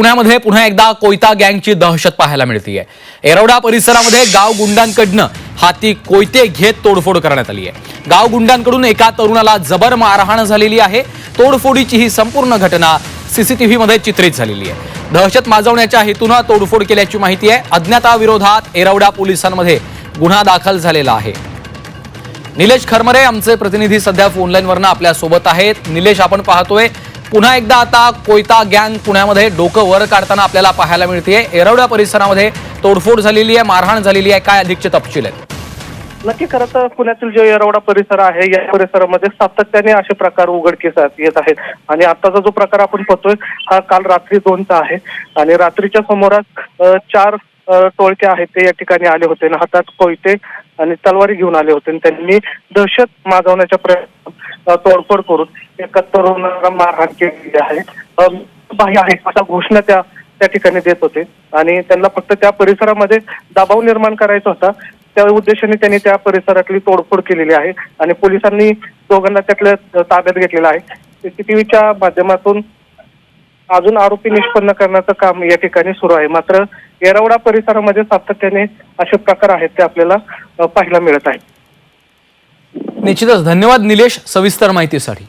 पुण्यामध्ये पुन्हा एकदा कोयता गँगची दहशत पाहायला मिळतीये. एरवडा परिसरामध्ये गाव गुंडांकडनं हाती कोयते घेत तोडफोड करण्यात आली आहे. गाव गुंडांकडून एका तरुणाला जबर मारहाण झालेली आहे. तोडफोडीची ही संपूर्ण घटना सीसीटीव्हीमध्ये चित्रित झालेली आहे. दहशत माजवण्याच्या हेतूनं तोडफोड केल्याची माहिती आहे. अज्ञाताविरोधात एरवडा पोलिसांमध्ये गुन्हा दाखल झालेला आहे. निलेश खरमरे आमचे प्रतिनिधी सध्या फोनलाईनवरनं आपल्यासोबत आहेत. निलेश आपण पाहतोय पुन्हा एकदा आता कोयता गँग पुण्यामध्ये डोकं वर काढताना आपल्याला पाहायला मिळते एरवड्या परिसरामध्ये तोडफोड झालेली आहे मारहाण झालेली आहे. काय अधिकचे तपशील आहेत? नक्की खरं तर पुण्यातील जो येरवडा परिसर आहे या परिसरामध्ये सातत्याने असे प्रकार उघडकीस येत आहेत. आणि आताचा जो प्रकार आपण पाहतोय हा काल रात्री दोनचा आहे. आणि रात्रीच्या समोरात चार टोळके आहेत ते या ठिकाणी आले होते. आणि हातात कोयते आणि तलवारी घेऊन आले होते. आणि त्यांनी दहशत माजवण्याच्या प्रयत्न तोडफोड करून एका तरुणाला मारहाण केलेली आहे. बाह्य आहे अशा घोषणा त्या त्या ठिकाणी देत होते. आणि त्यांना फक्त त्या परिसरामध्ये दबाव निर्माण करायचा होता. त्या उद्देशाने त्यांनी त्या परिसरातली तोडफोड केलेली आहे आणि पोलिसांनी दोघांना त्यातल्या ताब्यात घेतलेला आहे. सीसीटीव्हीच्या माध्यमातून अजून आरोपी निष्पन्न करण्याचं काम या ठिकाणी सुरू आहे. मात्र येरवडा परिसरामध्ये सातत्याने असे प्रकार आहेत ते आपल्याला पाहायला मिळत आहेत. निश्चितच धन्यवाद निलेश सविस्तर माहितीसाठी.